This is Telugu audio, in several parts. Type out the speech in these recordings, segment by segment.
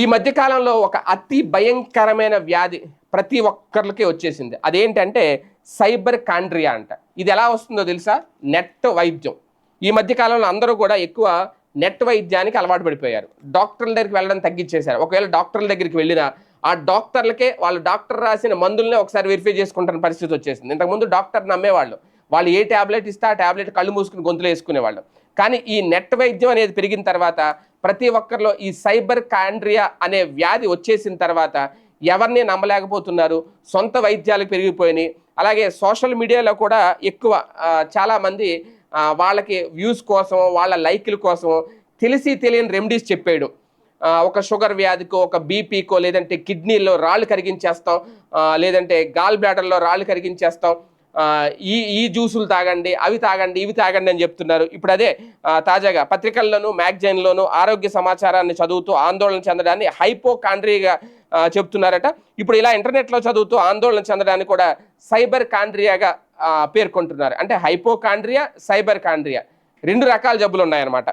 ఈ మధ్యకాలంలో ఒక అతి భయంకరమైన వ్యాధి ప్రతి ఒక్కరికి వచ్చేసింది. అదేంటంటే సైబర్ కాండ్రియా అంట. ఇది ఎలా వస్తుందో తెలుసా? నెట్ వైద్యం. ఈ మధ్యకాలంలో అందరూ కూడా ఎక్కువ నెట్ వైద్యానికి అలవాటు పడిపోయారు. డాక్టర్ల దగ్గరికి వెళ్ళడం తగ్గించేశారు. ఒకవేళ డాక్టర్ల దగ్గరికి వెళ్ళినా ఆ డాక్టర్లకే వాళ్ళు డాక్టర్ రాసిన మందులనే ఒకసారి వెరిఫై చేసుకుంటున్న పరిస్థితి వచ్చేసింది. ఇంతకుముందు డాక్టర్ నమ్మేవాళ్ళు. వాళ్ళు ఏ ట్యాబ్లెట్ ఇస్తే ఆ ట్యాబ్లెట్ కళ్ళు మూసుకుని గొంతులు వేసుకునేవాళ్ళు. కానీ ఈ నెట్ వైద్యం అనేది పెరిగిన తర్వాత ప్రతి ఒక్కరిలో ఈ సైబర్ కాండ్రియా అనే వ్యాధి వచ్చేసిన తర్వాత ఎవరిని నమ్మలేకపోతున్నారు? సొంత వైద్యాలు పెరిగిపోయినాయి. అలాగే సోషల్ మీడియాలో కూడా ఎక్కువ చాలామంది వాళ్ళకి వ్యూస్ కోసం వాళ్ళ లైక్ల కోసం తెలిసి తెలియని రెమెడీస్ చెప్పాడు. ఒక షుగర్ వ్యాధికో ఒక బీపీకో లేదంటే కిడ్నీలో రాళ్ళు కరిగించేస్తాం లేదంటే గాల్ బ్లాడర్లో రాళ్ళు కరిగించేస్తాం ఈ ఈ జ్యూసులు తాగండి అవి తాగండి ఇవి తాగండి అని చెప్తున్నారు. ఇప్పుడు అదే తాజాగా పత్రికల్లోనూ మ్యాగజైన్లోనూ ఆరోగ్య సమాచారాన్ని చదువుతూ ఆందోళన చెందడాన్ని హైపోకాండ్రియాగా చెప్తున్నారట. ఇప్పుడు ఇలా ఇంటర్నెట్లో చదువుతూ ఆందోళన చెందడాన్ని కూడా సైబర్ కాండ్రియాగా పేర్కొంటున్నారు. అంటే హైపోకాండ్రియా సైబర్ కాండ్రియా? రెండు రకాల జబ్బులు ఉన్నాయన్నమాట.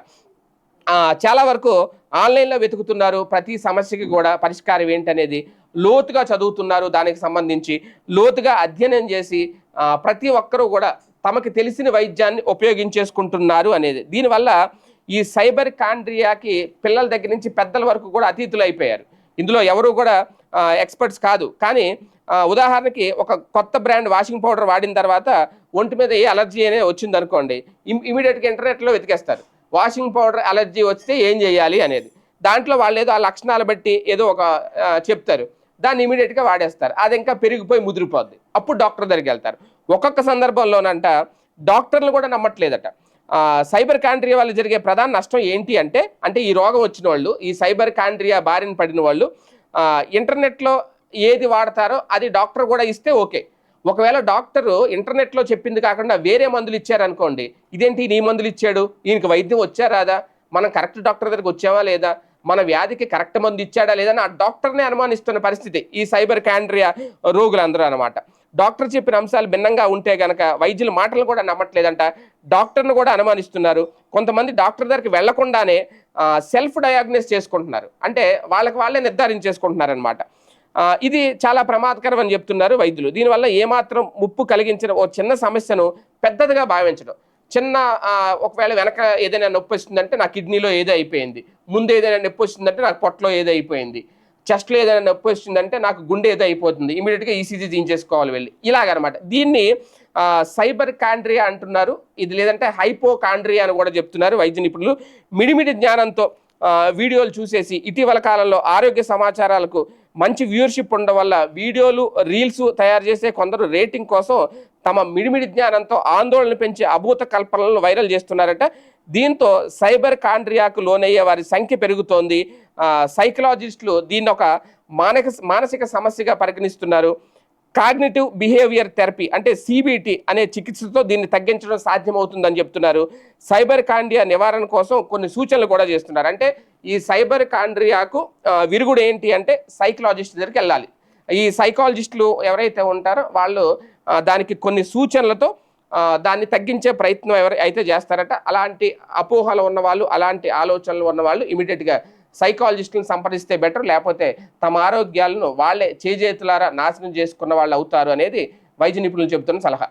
చాలా వరకు ఆన్లైన్లో వెతుకుతున్నారు. ప్రతి సమస్యకి కూడా పరిష్కారం ఏంటనేది లోతుగా చదువుతున్నారు దానికి సంబంధించి. లోతుగా అధ్యయనం చేసి ప్రతి ఒక్కరూ కూడా తమకి తెలిసిన వైద్యాన్ని ఉపయోగించేసుకుంటున్నారు అనేది. దీనివల్ల ఈ సైబర్ కాండ్రియాకి పిల్లల దగ్గర నుంచి పెద్దల వరకు కూడా అతీతులు అయిపోయారు. ఇందులో ఎవరు కూడా ఎక్స్పర్ట్స్ కాదు. కానీ ఉదాహరణకి ఒక కొత్త బ్రాండ్ వాషింగ్ పౌడర్ వాడిన తర్వాత ఒంటి మీద ఏ అలర్జీ అనేది వచ్చింది అనుకోండి ఇమీడియట్గా ఇంటర్నెట్లో వెతికేస్తారు. వాషింగ్ పౌడర్ అలర్జీ వస్తే ఏం చేయాలి అనేది. దాంట్లో వాళ్ళు ఏదో ఆ లక్షణాలు బట్టి ఏదో ఒక చెప్తారు. దాన్ని ఇమీడియట్గా వాడేస్తారు. అది ఇంకా పెరిగిపోయి ముదిరిపోద్ది. అప్పుడు డాక్టర్ దగ్గరికి వెళ్తారు. ఒక్కొక్క సందర్భంలోనంట డాక్టర్లు కూడా నమ్మట్లేదట. సైబర్ కాండ్రియా వల్ల జరిగే ప్రధాన నష్టం ఏంటి అంటే అంటే ఈ రోగం వచ్చిన వాళ్ళు ఈ సైబర్ కాండ్రియా బారిన పడిన వాళ్ళు ఇంటర్నెట్లో ఏది వాడతారో అది డాక్టర్ కూడా ఇస్తే ఓకే. ఒకవేళ డాక్టరు ఇంటర్నెట్లో చెప్పింది కాకుండా వేరే మందులు ఇచ్చారనుకోండి ఇదేంటి నీ మందులు ఇచ్చాడు? ఈయనకి వైద్యం వచ్చారాదా మనం కరెక్ట్ డాక్టర్ దగ్గరికి వచ్చామా లేదా? మన వ్యాధికి కరెక్ట్ మందు ఇచ్చాడా లేదని ఆ డాక్టర్నే అనుమానిస్తున్న పరిస్థితి. ఈ సైబర్ క్యాండ్రియా రోగులందరూ అనమాట డాక్టర్ చెప్పిన అంశాలు భిన్నంగా ఉంటే గనక వైద్యుల మాటలు కూడా నమ్మట్లేదంట. డాక్టర్ను కూడా అనుమానిస్తున్నారు. కొంతమంది డాక్టర్ దగ్గరికి వెళ్ళకుండానే సెల్ఫ్ డయాగ్నోస్ చేసుకుంటున్నారు. అంటే వాళ్ళకి వాళ్ళే నిర్ధారించేసుకుంటున్నారు అనమాట ఇది చాలా ప్రమాదకరం అని చెప్తున్నారు వైద్యులు. దీనివల్ల ఏమాత్రం ముప్పు కలిగించిన ఓ చిన్న సమస్యను పెద్దదిగా భావించడం. చిన్న ఒకవేళ వెనక ఏదైనా నొప్పి వస్తుందంటే నా కిడ్నీలో ఏదో అయిపోయింది. ముందు ఏదైనా నొప్పి వచ్చిందంటే నాకు పొట్టలో ఏదో అయిపోయింది. చెస్ట్లో ఏదైనా నొప్పి వచ్చిందంటే నాకు గుండె ఏదో అయిపోతుంది. ఇమీడియట్గా ఈసీజీ తీయించేసుకోవాలి వెళ్ళి. ఇలాగనమాట. దీన్ని సైబర్ కాండ్రియా అంటున్నారు. ఇది లేదంటే హైపో కాండ్రియా అని కూడా చెప్తున్నారు వైద్య నిపుణులు. మిడిమిడి జ్ఞానంతో వీడియోలు చూసేసి ఇటీవల కాలంలో ఆరోగ్య సమాచారాలకు మంచి వ్యూవర్షిప్ ఉండడం వల్ల వీడియోలు రీల్స్ తయారు చేసే కొందరు రేటింగ్ కోసం తమ మిడిమిడి జ్ఞానంతో ఆందోళన పెంచే అభూత కల్పనలను వైరల్ చేస్తున్నారట. దీంతో సైబర్ కాండ్రియాకు లోనయ్యే వారి సంఖ్య పెరుగుతోంది. సైకలాజిస్టులు దీన్ని ఒక మానసిక సమస్యగా పరిగణిస్తున్నారు. కాగ్నిటివ్ బిహేవియర్ థెరపీ అంటే సిబిటి అనే చికిత్సతో దీన్ని తగ్గించడం సాధ్యమవుతుందని చెప్తున్నారు. సైబర్ కాండ్రియా నివారణ కోసం కొన్ని సూచనలు కూడా చేస్తున్నారు. అంటే ఈ సైబర్ కాండ్రియాకు విరుగుడు ఏంటి అంటే సైకలాజిస్ట్ దగ్గరికి వెళ్ళాలి. ఈ సైకాలజిస్టులు ఎవరైతే ఉంటారో వాళ్ళు దానికి కొన్ని సూచనలతో దాన్ని తగ్గించే ప్రయత్నం ఎవరైతే చేస్తారట. అలాంటి అపోహలు ఉన్నవాళ్ళు అలాంటి ఆలోచనలు ఉన్నవాళ్ళు ఇమీడియట్గా సైకాలజిస్టులను సంప్రదిస్తే బెటర్ లేకపోతే తమ ఆరోగ్యాలను వాళ్ళే చేజేతులారా నాశనం చేసుకున్న వాళ్ళు అవుతారు అనేది వైద్య నిపుణులు చెబుతున్న సలహా.